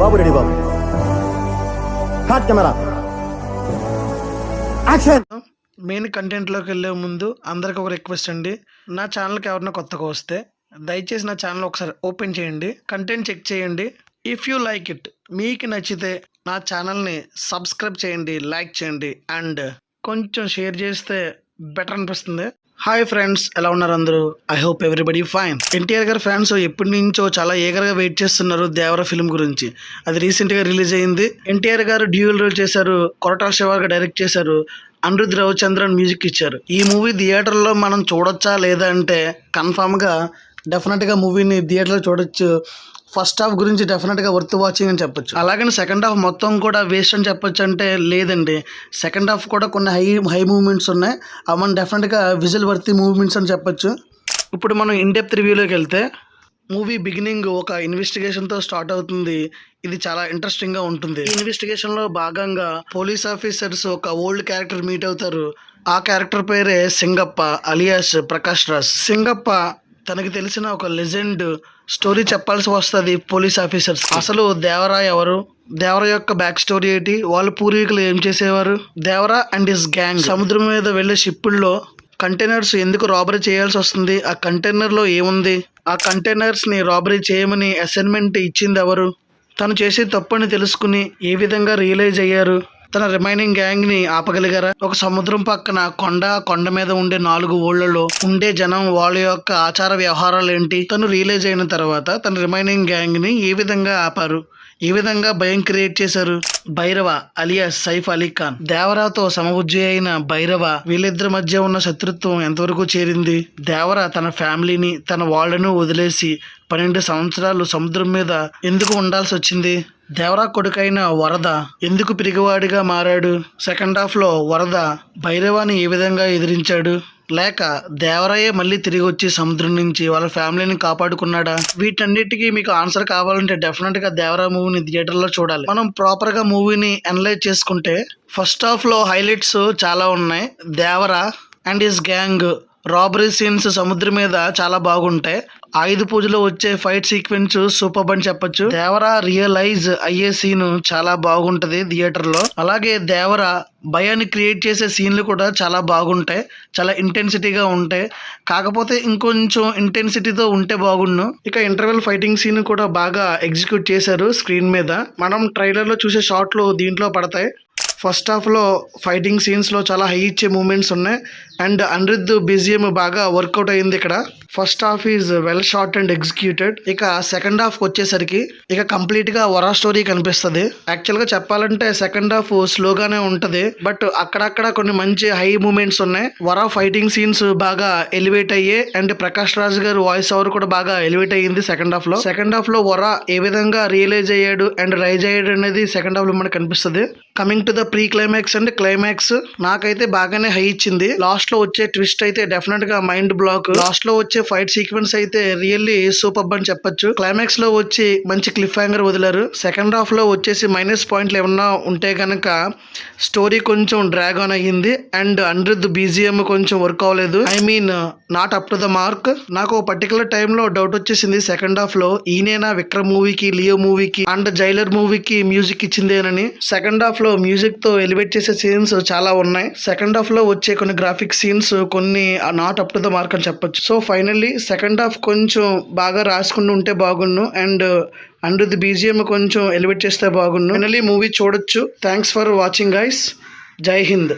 బాబు ready బాబు. Hot camera action main కంటెంట్లోకి వెళ్ళే ముందు అందరికి ఒక రిక్వెస్ట్ అండి. నా ఛానల్కి ఎవరైనా కొత్తగా వస్తే దయచేసి నా ఛానల్ ఒకసారి ఓపెన్ చేయండి. కంటెంట్ చెక్ చేయండి. ఇఫ్ యూ లైక్ ఇట్ మీకు నచ్చితే నా ఛానల్ని సబ్స్క్రైబ్ చేయండి లైక్ చేయండి అండ్ కొంచెం షేర్ చేస్తే బెటర్ అనిపిస్తుంది. హాయ్ ఫ్రెండ్స్ ఎలా ఉన్నారు అందరూ? I hope everybody fine NTR గారు ఫ్యాన్స్ ఎప్పటి నుంచో చాలా ఏగర్గా వెయిట్ చేస్తున్నారు దేవర ఫిల్మ్ గురించి. అది రీసెంట్గా రిలీజ్ అయింది. ఎన్టీఆర్ గారు డ్యూయల్ రోల్ చేశారు కొరటాల శివ గారు డైరెక్ట్ చేశారు అనిరుద్ రవిచంద్రన్ మ్యూజిక్ ఇచ్చారు. ఈ మూవీ థియేటర్లో మనం చూడొచ్చా లేదా అంటే కన్ఫామ్గా డెఫినెట్గా మూవీని థియేటర్లో చూడొచ్చు. ఫస్ట్ హాఫ్ గురించి డెఫినెట్గా వర్త్ వాచింగ్ అని చెప్పొచ్చు. అలాగని సెకండ్ హాఫ్ మొత్తం కూడా వేస్ట్ అని చెప్పొచ్చు అంటే లేదండి. సెకండ్ హాఫ్ కూడా కొన్ని హై హై మూమెంట్స్ ఉన్నాయి. అవన్నీ డెఫినెట్గా విజిల్ వర్తి మూమెంట్స్ అని చెప్పొచ్చు. ఇప్పుడు మనం ఇన్ రివ్యూలోకి వెళ్తే మూవీ బిగినింగ్ ఒక ఇన్వెస్టిగేషన్తో స్టార్ట్ అవుతుంది. ఇది చాలా ఇంట్రెస్టింగ్గా ఉంటుంది. ఈ ఇన్వెస్టిగేషన్లో భాగంగా పోలీస్ ఆఫీసర్స్ ఒక ఓల్డ్ క్యారెక్టర్ మీట్ అవుతారు. ఆ క్యారెక్టర్ పేరే సింగప్ప అలియాస్ ప్రకాష్ రాజ్. సింగప్ప తనకి తెలిసిన ఒక లెజెండ్ స్టోరీ చెప్పాల్సి వస్తుంది పోలీస్ ఆఫీసర్స్. అసలు దేవరా ఎవరు? దేవరా యొక్క బ్యాక్ స్టోరీ ఏంటి? వాళ్ళ పూర్వీకులు ఏం చేసేవారు? దేవరా అండ్ హిస్ గ్యాంగ్ సముద్రం మీద వెళ్ళే షిప్పుల్లో కంటైనర్స్ ఎందుకు రాబరీ చేయాల్సి వస్తుంది? ఆ కంటైనర్లో ఏముంది? ఆ కంటైనర్స్ని రాబరీ చేయమని అసైన్మెంట్ ఇచ్చింది ఎవరు? తను చేసే తప్పని తెలుసుకుని ఏ విధంగా రియలైజ్ అయ్యారు? తన రిమైనింగ్ గ్యాంగ్ని ఆపగలిగారా? ఒక సముద్రం పక్కన కొండ కొండ మీద ఉండే నాలుగు ఊళ్ళలో ఉండే జనం వాళ్ళ యొక్క ఆచార వ్యవహారాలు ఏంటి తను రియలైజ్ అయిన తర్వాత తన రిమైనింగ్ గ్యాంగ్ని ఏ విధంగా ఆపారు? ఏ విధంగా భయం క్రియేట్ చేశారు భైరవ అలియాస్ సైఫ్ అలీ ఖాన్. దేవరాతో సమబుజ్జి అయిన భైరవ వీళ్ళిద్దరి మధ్య ఉన్న శత్రుత్వం ఎంతవరకు చేరింది? దేవర తన ఫ్యామిలీని తన వాళ్ళను వదిలేసి పన్నెండు సంవత్సరాలు సముద్రం మీద ఎందుకు ఉండాల్సి వచ్చింది? దేవరా కొడుకైన వరద ఎందుకు పిరిగివాడిగా మారాడు? సెకండ్ హాఫ్లో వరద భైరవాని ఏ విధంగా ఎదిరించాడు? లేక దేవరాయే మళ్ళీ తిరిగి వచ్చి సముద్రం నుంచి వాళ్ళ ఫ్యామిలీని కాపాడుకున్నాడా? వీటన్నిటికీ మీకు ఆన్సర్ కావాలంటే డెఫినెట్గా దేవరా మూవీని థియేటర్లో చూడాలి. మనం ప్రాపర్గా మూవీని అనలైజ్ చేసుకుంటే ఫస్ట్ హాఫ్లో హైలైట్స్ చాలా ఉన్నాయి. Devara and his gang robbery scenes సముద్రం మీద చాలా బాగుంటాయి. ఆయుధ పూజలో వచ్చే ఫైట్ సీక్వెన్స్ సూపర్ అని చెప్పొచ్చు. దేవరా రియలైజ్ అయ్యే సీన్ చాలా బాగుంటది థియేటర్లో అలాగే దేవరా భయాన్ని క్రియేట్ చేసే సీన్లు కూడా చాలా బాగుంటాయి. చాలా ఇంటెన్సిటీగా ఉంటాయి. కాకపోతే ఇంకొంచెం ఇంటెన్సిటీతో ఉంటే బాగుండు. ఇక ఇంటర్వెల్ ఫైటింగ్ సీన్ కూడా బాగా ఎగ్జిక్యూట్ చేశారు స్క్రీన్ మీద. మనం ట్రైలర్లో చూసే షాట్లు దీంట్లో పడతాయి. ఫస్ట్ హాఫ్లో ఫైటింగ్ సీన్స్లో చాలా హై ఇచ్చే మూమెంట్స్ ఉన్నాయి. అండ్ అనిరుద్ధ్ బిజిఎం బాగా వర్కౌట్ అయింది ఇక్కడ. First half is well shot and executed ఇక సెకండ్ హాఫ్ వచ్చేసరికి ఇక కంప్లీట్గా వరా స్టోరీ కనిపిస్తుంది. యాక్చువల్గా చెప్పాలంటే సెకండ్ హాఫ్ స్లోగానే ఉంటుంది. బట్ అక్కడక్కడ కొన్ని మంచి హై మూమెంట్స్ ఉన్నాయి. వరా ఫైటింగ్ సీన్స్ బాగా ఎలివేట్ అయ్యాయి అండ్ ప్రకాష్ రాజ్ గారు వాయిస్ ఓవర్ కూడా బాగా ఎలివేట్ అయ్యింది సెకండ్ హాఫ్లో. సెకండ్ హాఫ్లో వరా ఏ విధంగా రియలైజ్ అయ్యాడు అండ్ రైజ్ అయ్యాడు అనేది సెకండ్ హాఫ్లో మనకు కనిపిస్తుంది. Coming to the pre climax and climax నాకైతే బాగానే హై ఇచ్చింది. లాస్ట్లో వచ్చే ట్విస్ట్ అయితే డెఫినెట్గా మైండ్ బ్లాక్ లాస్ట్లో వచ్చే ఫైట్ సీక్వెన్స్ అయితే రియల్లీ సూపర్ అని చెప్పొచ్చు. క్లైమాక్స్లో వచ్చి మంచి క్లిఫ్ హ్యాంగర్ వదిలారు. సెకండ్ హాఫ్లో వచ్చేసి మైనస్ పాయింట్లు ఏమన్నా ఉంటే కనుక స్టోరీ కొంచెం డ్రాగ్ ఆన్ అయ్యింది. అండ్ అనిరుద్ధ్ బీజిఎం కొంచెం వర్క్ అవ్వలేదు. I mean not up to the mark నాకు పర్టికులర్ టైంలో డౌట్ వచ్చేసింది సెకండ్ హాఫ్లో. ఈయనేనా విక్రమ్ మూవీకి లియో మూవీకి అండ్ జైలర్ మూవీకి మ్యూజిక్ ఇచ్చిందేనని. సెకండ్ హాఫ్లో హాఫ్లో మ్యూజిక్తో ఎలివేట్ చేసే సీన్స్ చాలా ఉన్నాయి. సెకండ్ హాఫ్లో వచ్చే కొన్ని గ్రాఫిక్ సీన్స్ కొన్ని not up to the mark అని చెప్పొచ్చు. సో ఫైనల్లీ సెకండ్ హాఫ్ కొంచెం బాగా రాసుకుని ఉంటే బాగుండు అండ్ అండ్ ది బీజిఎం కొంచెం ఎలివేట్ చేస్తే బాగుండు ఫైనల్లీ మూవీ చూడొచ్చు. థ్యాంక్స్ ఫర్ వాచింగ్ గైస్ జై హింద్